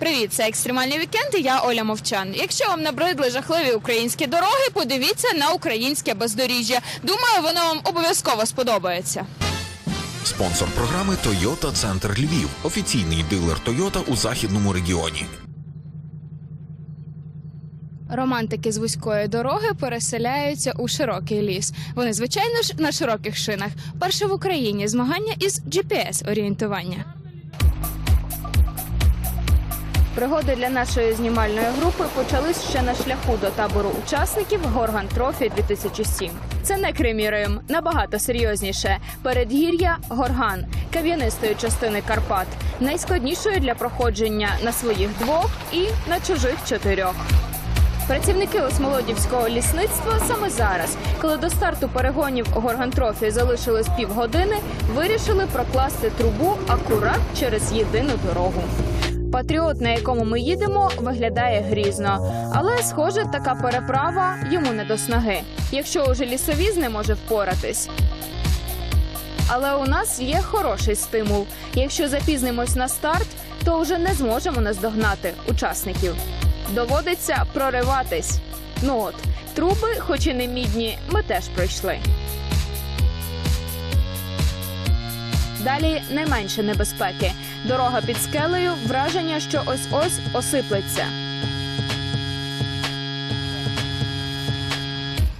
Привіт, це екстремальний вікенд. і Я Оля Мовчан. Якщо вам набридли жахливі українські дороги, подивіться на українське бездоріжжя. Думаю, воно вам обов'язково сподобається. Спонсор програми Toyota Центр Львів, офіційний дилер Toyota у західному регіоні. Романтики з вузької дороги переселяються у широкий ліс. Вони, звичайно ж, на широких шинах. Перше в Україні змагання із GPS орієнтування. Пригоди для нашої знімальної групи почались ще на шляху до табору учасників Горган Трофі 2007. Це не Крим і Рим, набагато серйозніше. Передгір'я Горган, кав'янистої частини Карпат, найскладнішої для проходження на своїх двох і на чужих чотирьох. Працівники Осмолодівського лісництва саме зараз, коли до старту перегонів Горгантрофі залишилось півгодини, вирішили прокласти трубу акурат через єдину дорогу. Патріот, на якому ми їдемо, виглядає грізно, але схоже, така переправа йому не до снаги, якщо уже лісовіз не може впоратись. Але у нас є хороший стимул. Якщо запізнимось на старт, то вже не зможемо наздогнати учасників. Доводиться прориватись. Ну от, труби, хоч і не мідні, ми теж пройшли. Далі найменше небезпеки. Дорога під скелею, враження, що ось-ось осиплеться.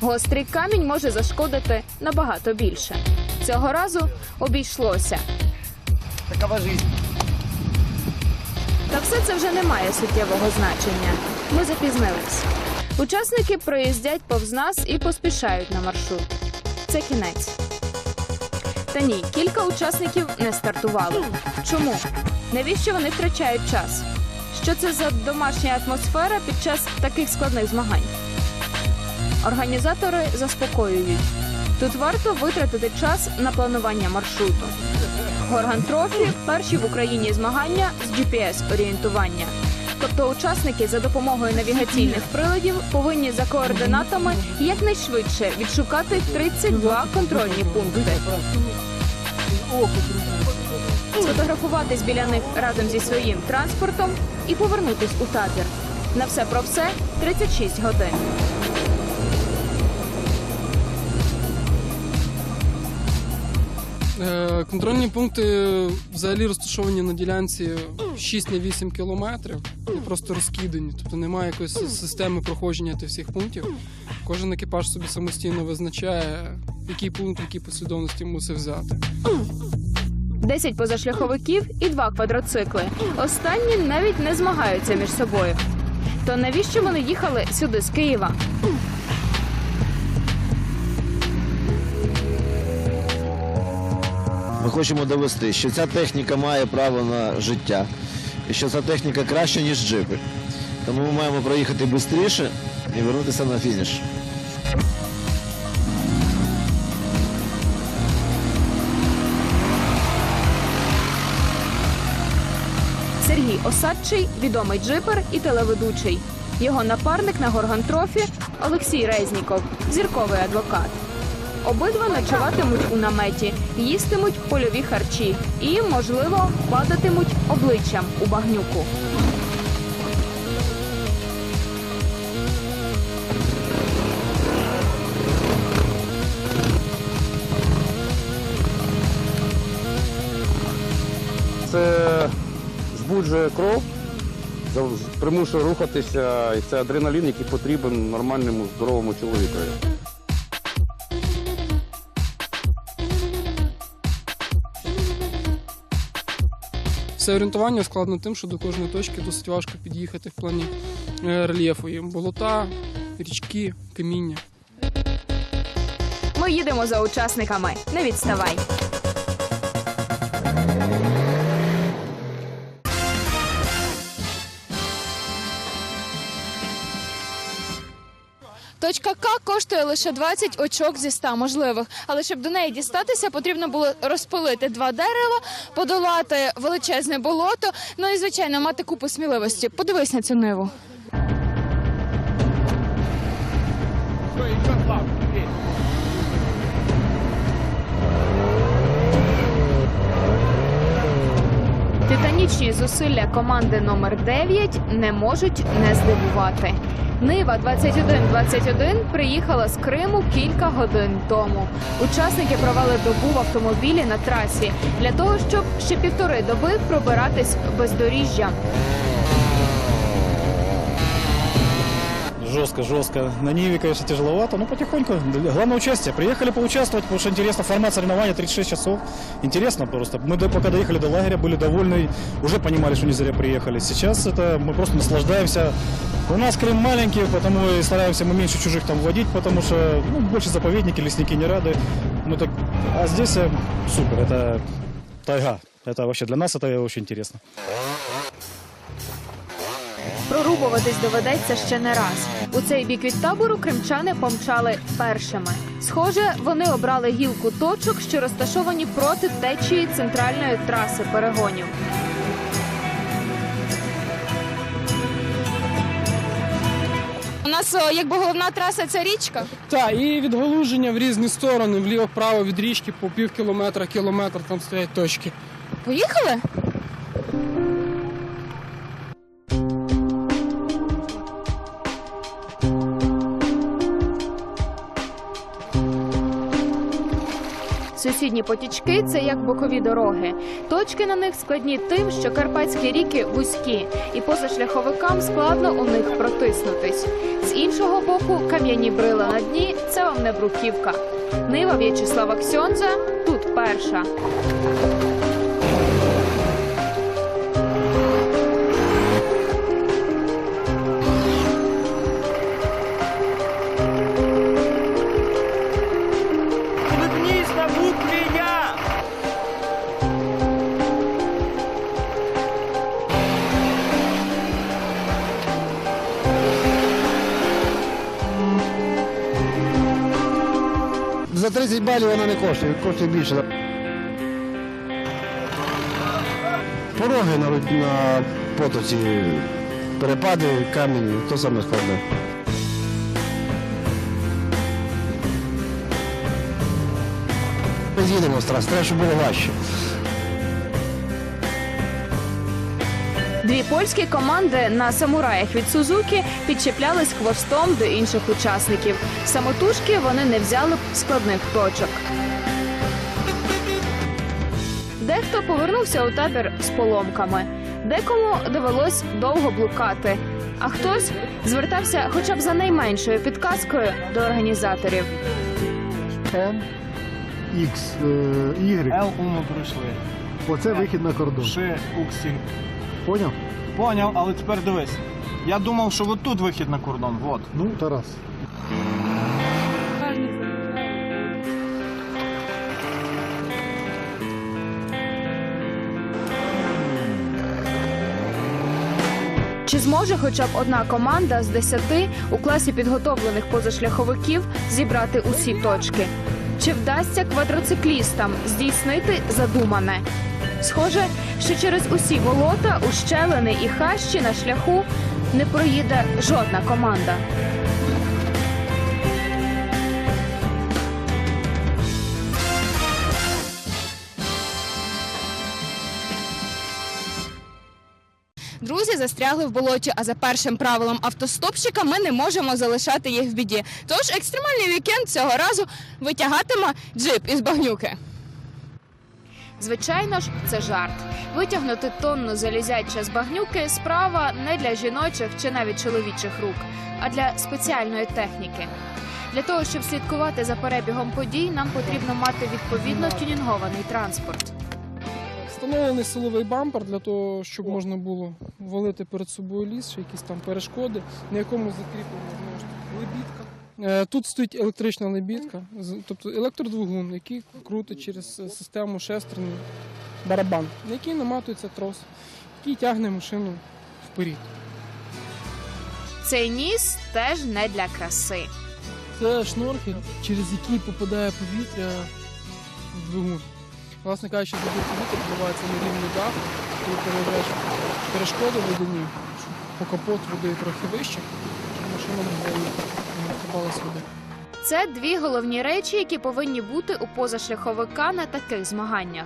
Гострий камінь може зашкодити набагато більше. Цього разу обійшлося. Такова жизнь. Та все це вже не має суттєвого значення. Ми запізнились. Учасники проїздять повз нас і поспішають на маршрут. Це кінець. Та ні, кілька учасників не стартували. Чому? Навіщо вони втрачають час? Що це за домашня атмосфера під час таких складних змагань? Організатори заспокоюють. Тут варто витратити час на планування маршруту. Горган Трофі перші в Україні змагання з GPS-орієнтування. Тобто учасники за допомогою навігаційних приладів повинні за координатами якнайшвидше відшукати 32 контрольні пункти. Сфотографуватись біля них разом зі своїм транспортом і повернутись у табір. На все про все 36 годин. Контрольні пункти взагалі розташовані на ділянці 6 на 8 кілометрів, просто розкидані, тобто немає якоїсь системи проходження тих всіх пунктів. Кожен екіпаж собі самостійно визначає, який пункт, в якій послідовності мусив взяти. 10 позашляховиків і два квадроцикли. Останні навіть не змагаються між собою. То навіщо вони їхали сюди з Києва? Ми хочемо довести, що ця техніка має право на життя і що ця техніка краща, ніж джипи. Тому ми маємо проїхати швидше і вернутися на фініш. Сергій Осадчий відомий джипер і телеведучий. Його напарник на Горгантрофі Олексій Резніков, зірковий адвокат. Обидва ночуватимуть у наметі, їстимуть польові харчі і, можливо, падатимуть обличчям у багнюку. Це збуджує кров, примушує рухатися, і це адреналін, який потрібен нормальному здоровому чоловікові. Все орієнтування складно тим, що до кожної точки досить важко під'їхати в плані е, рельєфу. Є болота, річки, каміння. Ми їдемо за учасниками. Не відставай. Точка К коштує лише 20 очок зі 100 можливих. Але щоб до неї дістатися, потрібно було розпилити два дерева, подолати величезне болото. Ну і звичайно мати купу сміливості. Подивись на цю ниву. Титанічна зусилля команди номер 9 не можуть не здивувати. Нива 2121 приїхала з Криму кілька годин тому. Учасники провели добу в автомобілі на трасі для того, щоб ще півтори доби пробиратись бездоріжжям. Жестко, жестко. На Ниве, конечно, тяжеловато, но потихоньку. Главное участие. Приехали поучаствовать, потому что интересно. Формат соревнования 36 часов. Интересно просто. Мы до- пока доехали до лагеря, были довольны. Уже понимали, что не зря приехали. Сейчас это мы просто наслаждаемся. У нас Крым маленький, потому и стараемся мы меньше чужих там вводить, потому что ну, больше заповедники, лесники не рады. Ну, так, а здесь э, супер. Это тайга. Это вообще для нас это очень интересно. Прорубуватись доведеться ще не раз. У цей бік від табору кримчани помчали першими. Схоже, вони обрали гілку точок, що розташовані проти течії центральної траси перегонів. У нас якби головна траса це річка. Так, і відгалуження в різні сторони, вліво-вправо від річки по пів кілометра, кілометр там стоять точки. Поїхали? Сусідні потічки це як бокові дороги. Точки на них складні тим, що карпатські ріки вузькі, і позашляховикам складно у них протиснутись. З іншого боку, кам'яні брила на дні це вам не бруківка. Нива В'ячеслава Ксьонза тут перша. Балів вона не коштує, коштує більше. Пороги на, на потоці, перепади, камінь, то саме складне. Ми з'їдемо з трас, треба, щоб було важче. Дві польські команди на самураях від Сузуки підчеплялись хвостом до інших учасників. Самотужки вони не взяли б складних точок. Дехто повернувся у табір з поломками, декому довелось довго блукати, а хтось звертався хоча б за найменшою підказкою до організаторів. N, X, е, Y. Л ми пройшли. Оце вихід на кордон. Ще Уксі. Поняв? Поняв, але тепер дивись. Я думав, що от тут вихід на кордон. Вот. Ну, Тарас. Чи зможе хоча б одна команда з десяти у класі підготовлених позашляховиків зібрати усі точки? Чи вдасться квадроциклістам здійснити задумане? Схоже, що через усі болота, ущелини і хащі на шляху не проїде жодна команда. Друзі застрягли в болоті, а за першим правилом автостопщика ми не можемо залишати їх в біді. Тож екстремальний вікенд цього разу витягатиме джип із багнюки. Звичайно ж, це жарт. Витягнути тонну залізяча з багнюки справа не для жіночих чи навіть чоловічих рук, а для спеціальної техніки. Для того, щоб слідкувати за перебігом подій, нам потрібно мати відповідно тюнінгований транспорт. Встановлений силовий бампер для того, щоб можна було валити перед собою ліс, чи якісь там перешкоди, на якому закріплена знову ж таки лебідка. Е, Тут стоїть електрична лебідка, тобто електродвигун, який крутить через е, систему шестерний барабан, на який наматується трос, який тягне машину вперед. Цей ніс теж не для краси. Це шнорхель, через який попадає повітря в двигун. Власне кажучи, туди повітря впливається на рівний дах, коли переїжджаєш перешкоди водяні, щоб по капот води трохи вище, щоб машина могла їхати, не втопалась. Це дві головні речі, які повинні бути у позашляховика на таких змаганнях.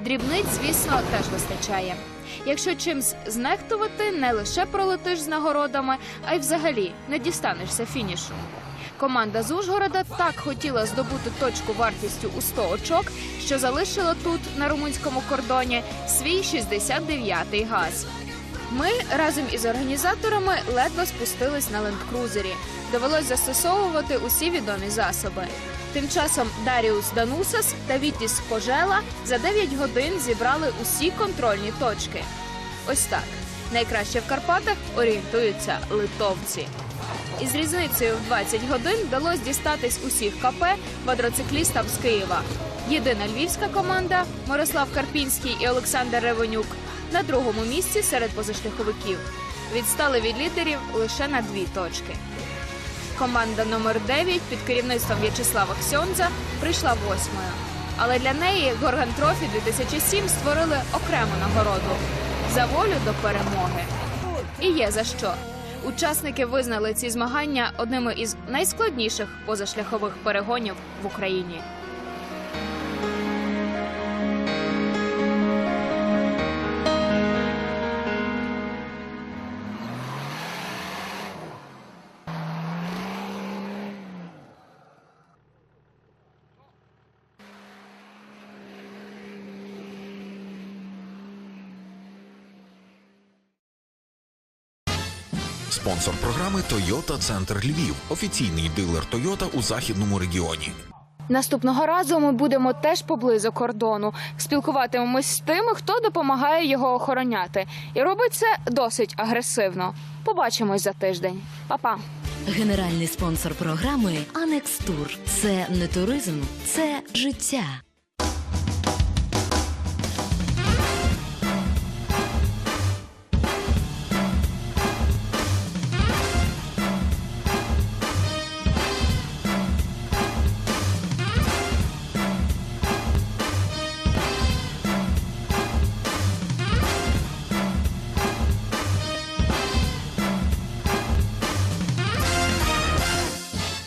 Дрібниць, звісно, теж вистачає. Якщо чимсь знехтувати, не лише пролетиш з нагородами, а й взагалі не дістанешся фінішу. Команда з Ужгорода так хотіла здобути точку вартістю у 100 очок, що залишила тут, на румунському кордоні, свій 69-й газ. Ми разом із організаторами ледве спустились на лендкрузері. Довелось застосовувати усі відомі засоби. Тим часом Даріус Данусас та Вітіс Кожела за 9 годин зібрали усі контрольні точки. Ось так. Найкраще в Карпатах орієнтуються литовці. Із різницею в 20 годин вдалося дістатись усіх КП квадроциклістам з Києва. Єдина львівська команда Мирослав Карпінський і Олександр Ревенюк на другому місці серед позашляховиків. Відстали від лідерів лише на дві точки. Команда номер 9 під керівництвом В'ячеслава Ксьонза прийшла восьмою. Але для неї Горган Трофі 2007 створили окрему нагороду за волю до перемоги. І є за що. Учасники визнали ці змагання одними із найскладніших позашляхових перегонів в Україні. Спонсор програми Toyota Центр Львів, офіційний дилер Toyota у західному регіоні. Наступного разу ми будемо теж поблизу кордону. Спілкуватимемось з тими, хто допомагає його охороняти, і робить це досить агресивно. Побачимось за тиждень. Па-па! Генеральний спонсор програми Анекс Тур. Це не туризм, це життя.